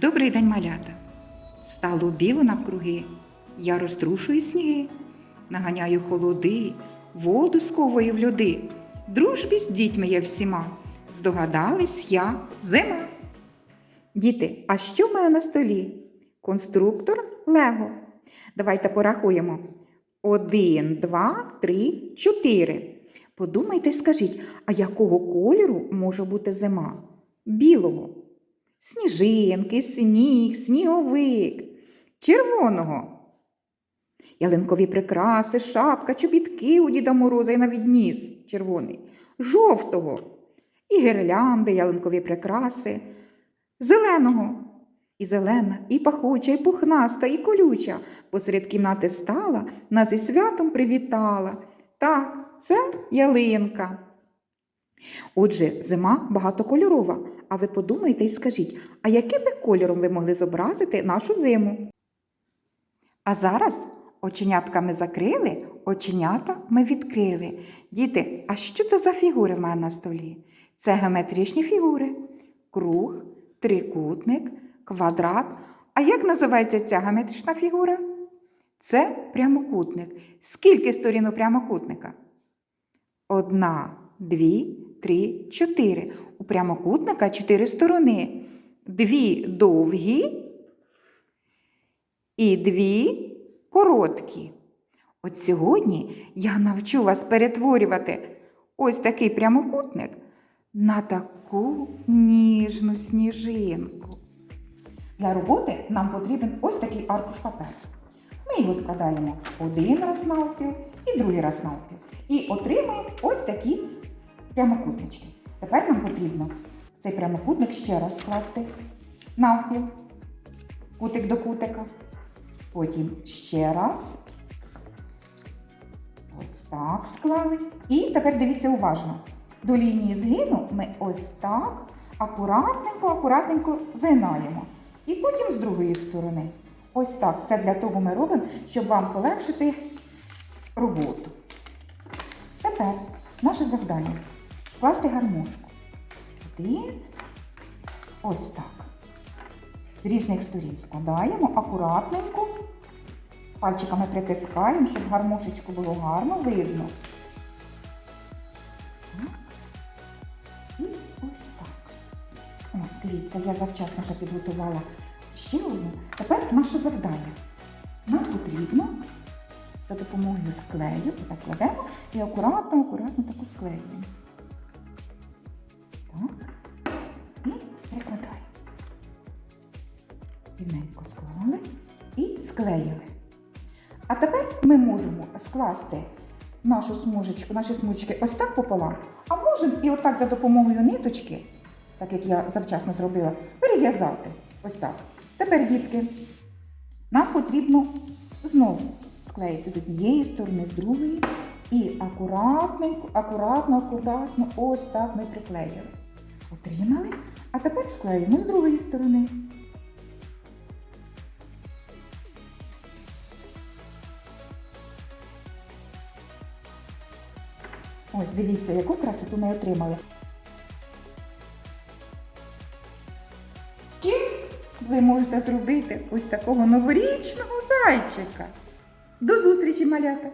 Добрий день, малята. Стало біло навкруги, я розтрушую сніги, наганяю холоди, воду сковую в льоди. Дружбі з дітьми я всіма. Здогадались я зима. Діти, а що в мене на столі? Конструктор Лего. Давайте порахуємо. Один, два, три, чотири. Подумайте, скажіть, а якого кольору може бути зима? Білого. Сніжинки, сніг, сніговик, червоного. Ялинкові прикраси, шапка, чобітки у Діда Мороза і навіть ніс червоний, жовтого, і гірлянди, ялинкові прикраси, зеленого. І зелена, і пахуча, і пухнаста, і колюча. Посеред кімнати стала, нас із святом привітала. Так, це ялинка. Отже, зима багатокольорова. А ви подумайте і скажіть, а яким би кольором ви могли зобразити нашу зиму? А зараз оченятка ми закрили, оченята ми відкрили. Діти, а що це за фігури в мене на столі? Це геометричні фігури. Круг, трикутник, квадрат. А як називається ця геометрична фігура? Це прямокутник. Скільки сторін у прямокутника? Одна, дві, три, чотири. У прямокутника чотири сторони. Дві довгі і дві короткі. От сьогодні я навчу вас перетворювати ось такий прямокутник на таку ніжну сніжинку. Для роботи нам потрібен ось такий аркуш паперу. Ми його складаємо один раз навпіл і другий раз навпіл. І отримаємо ось такі прямокутнички. Тепер нам потрібно цей прямокутник ще раз скласти навпіл, кутик до кутика. Потім ще раз. Ось так склали. І тепер дивіться уважно. До лінії згину ми ось так акуратненько, акуратненько згинаємо. І потім з другої сторони. Ось так. Це для того ми робимо, щоб вам полегшити роботу. Тепер наше завдання скласти гармошку. Один. Ось так. З різних сторін складаємо акуратненько. Пальчиками притискаємо, щоб гармошечку було гарно видно. І ось так. Дивіться, я завчасно вже підготувала ще одну. Тепер наше завдання. Нам потрібно за допомогою склею, так кладемо і акуратно, акуратно таку склеюємо. І прикладаємо. Рівненько склали і склеїли. А тепер ми можемо скласти нашу смужечку, наші смужечки ось так пополам, а можемо і отак за допомогою ниточки, так як я завчасно зробила, перев'язати. Ось так. Тепер, дітки, нам потрібно знову склеїти з однієї сторони, з другої. І акуратненько, акуратно, акуратно, ось так ми приклеїли. Отримали. А тепер склеїмо з другої сторони. Ось, дивіться, яку красоту ми отримали. Чим ви можете зробити ось такого новорічного зайчика? До зустрічі, малята!